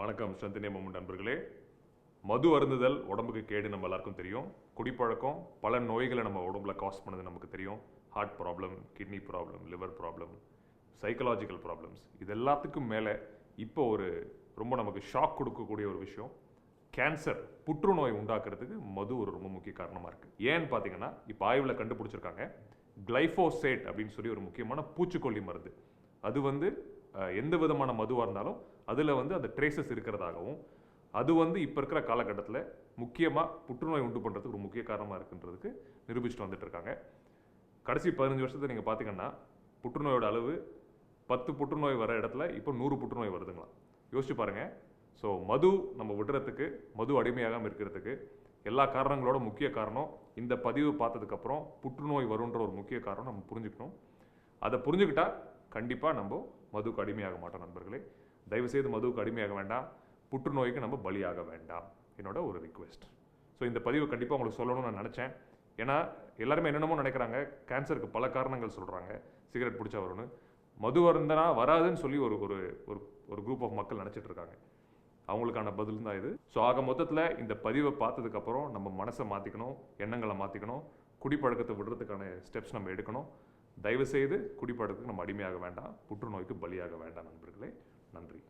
வணக்கம் சந்தினியம்மன் நண்பர்களே. மது அருந்துதல் உடம்புக்கு கேடு நம்ம எல்லாருக்கும் தெரியும். குடிப்பழக்கம் பல நோய்களை நம்ம உடம்புல காஸ் பண்ணது நமக்கு தெரியும். Heart problem kidney problem liver problem psychological problems இது எல்லாத்துக்கும் மேலே இப்போ ஒரு ரொம்ப நமக்கு ஷாக் கொடுக்கக்கூடிய ஒரு விஷயம். கேன்சர் புற்றுநோய் உண்டாக்குறதுக்கு மது ஒரு ரொம்ப முக்கிய காரணமாக இருக்குது ஏன்னு பார்த்தீங்கன்னா இப்போ ஆய்வில் கண்டுபிடிச்சிருக்காங்க. கிளைஃபோசேட் அப்படின்னு சொல்லி ஒரு முக்கியமான பூச்சிக்கொல்லி மருந்து. அது வந்து எந்த விதமான மதுவாக இருந்தாலும் அதில் வந்து அந்த ட்ரேசஸ் இருக்கிறதாகவும் அது வந்து இப்போ இருக்கிற காலகட்டத்தில் முக்கியமாக புற்றுநோய் உண்டு பண்ணுறதுக்கு ஒரு முக்கிய காரணமாக இருக்குன்றதுக்கு நிரூபிச்சுட்டு வந்துட்டு இருக்காங்க. கடைசி பதினஞ்சு வருஷத்தை நீங்கள் பார்த்தீங்கன்னா புற்றுநோயோட அளவு பத்து புற்றுநோய் வர இடத்துல இப்போ நூறு புற்றுநோய் வருதுங்களாம் யோசிச்சு பாருங்கள் ஸோ மது நம்ம விடுறதுக்கு மது அடிமையாகாமல் இருக்கிறதுக்கு எல்லா காரணங்களோட முக்கிய காரணம் இந்த பதிவு பார்த்ததுக்கப்புறம் புற்றுநோய் வருன்ற ஒரு முக்கிய காரணம் நம்ம புரிஞ்சுக்கணும். அதை புரிஞ்சுக்கிட்டால் கண்டிப்பாக நம்ம மதுவுக்கு அடிமையாக மாட்டோம் நண்பர்களே. தயவுசெய்து மதுவுக்கு அடிமையாக வேண்டாம். புற்றுநோய்க்கு நம்ம பலியாக வேண்டாம். என்னோட ஒரு ரிக்வெஸ்ட் ஸோ இந்த பதிவு கண்டிப்பாக உங்களுக்கு சொல்லணும்னு நான் நினச்சேன். ஏன்னா எல்லாருமே என்னென்னமோ நினைக்கிறாங்க. கேன்சருக்கு பல காரணங்கள் சொல்கிறாங்க சிகரெட் பிடிச்சா வரும்னு. மது வருந்தனா வராதுன்னு சொல்லி ஒரு ஒரு ஒரு ஒரு குரூப் ஆஃப் மக்கள் நினச்சிட்டு இருக்காங்க. அவங்களுக்கான பதில் தான் இது. ஸோ ஆக மொத்தத்தில் இந்த பதிவை பார்த்ததுக்கப்புறம் நம்ம மனசை மாற்றிக்கணும் எண்ணங்களை மாற்றிக்கணும் குடிப்பழக்கத்தை விடுறதுக்கான ஸ்டெப்ஸ் நம்ம எடுக்கணும். தயவுசெய்து குடிப்படத்துக்கு நம்ம அடிமையாக வேண்டாம் புற்றுநோய்க்கு பலியாக வேண்டாம் நண்பர்களே. நன்றி.